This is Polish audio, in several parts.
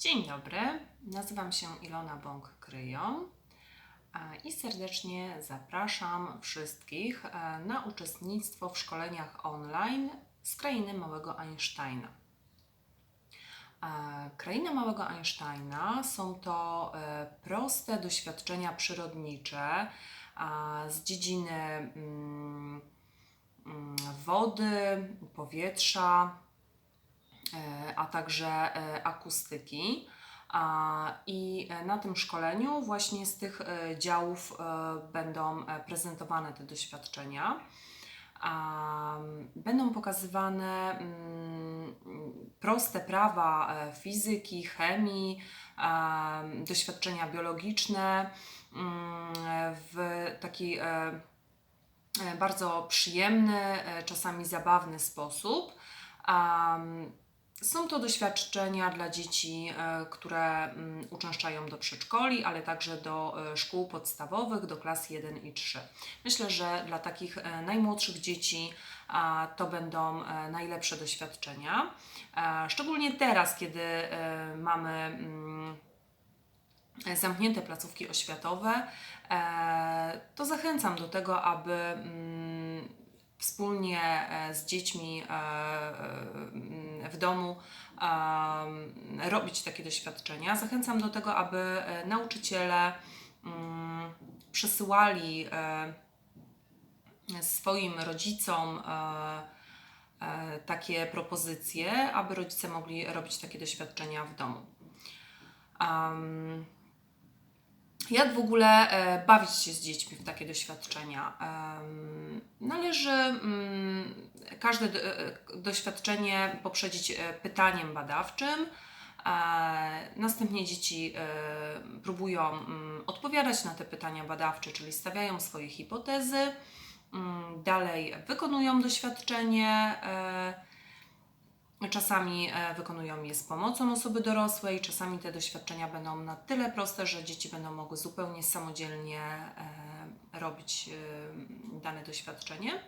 Dzień dobry, nazywam się Ilona Bąk-Kryją i serdecznie zapraszam wszystkich e, na uczestnictwo w szkoleniach online z Krainy Małego Einsteina. E, Kraina Małego Einsteina są to e, proste doświadczenia przyrodnicze z dziedziny mm, mm, wody, powietrza, a także e, akustyki. I e, na tym szkoleniu właśnie z tych e, działów e, będą e, prezentowane te doświadczenia. Będą pokazywane mm, proste prawa e, fizyki, chemii, em, doświadczenia biologiczne mm, w taki e, e, bardzo przyjemny, e, czasami zabawny sposób. Są to doświadczenia dla dzieci, e, które mm, uczęszczają do przedszkoli, ale także do e, szkół podstawowych, do klas 1 i 3. Myślę, że dla takich e, najmłodszych dzieci to będą najlepsze doświadczenia. Szczególnie teraz, kiedy mamy mm, zamknięte placówki oświatowe, to zachęcam do tego, aby mm, wspólnie z dziećmi w domu robić takie doświadczenia. Zachęcam do tego, aby e, nauczyciele mm, przesyłali e, swoim rodzicom e, takie propozycje, aby rodzice mogli robić takie doświadczenia w domu. Jak w ogóle e, bawić się z dziećmi w takie doświadczenia? Należy mm, każde e, doświadczenie poprzedzić e, pytaniem badawczym. Następnie dzieci próbują mm, odpowiadać na te pytania badawcze, czyli stawiają swoje hipotezy. Mm, Dalej wykonują doświadczenie. Czasami e, wykonują je z pomocą osoby dorosłej, czasami te doświadczenia będą na tyle proste, że dzieci będą mogły zupełnie samodzielnie e, robić e, dane doświadczenie.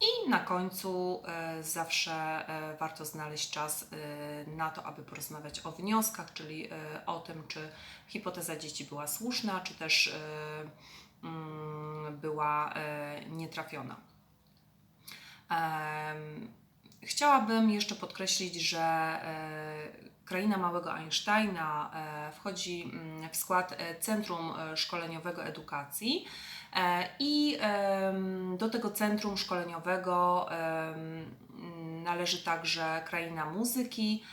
I na końcu zawsze warto znaleźć czas na to, aby porozmawiać o wnioskach, czyli o tym, czy hipoteza dzieci była słuszna, czy też mm, była nietrafiona. Chciałabym jeszcze podkreślić, że e, Kraina Małego Einsteina e, wchodzi mm, w skład e, Centrum Szkoleniowego Edukacji i do tego Centrum Szkoleniowego należy także Kraina Muzyki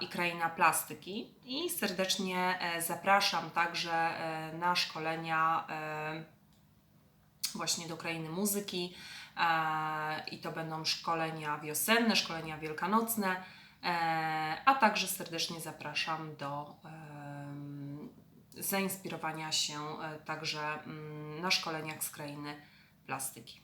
i Kraina Plastyki. I serdecznie zapraszam także na szkolenia właśnie do Krainy Muzyki i to będą szkolenia wiosenne, szkolenia wielkanocne, e, a także serdecznie zapraszam do zainspirowania się e, także mm, na szkoleniach z krainy plastyki.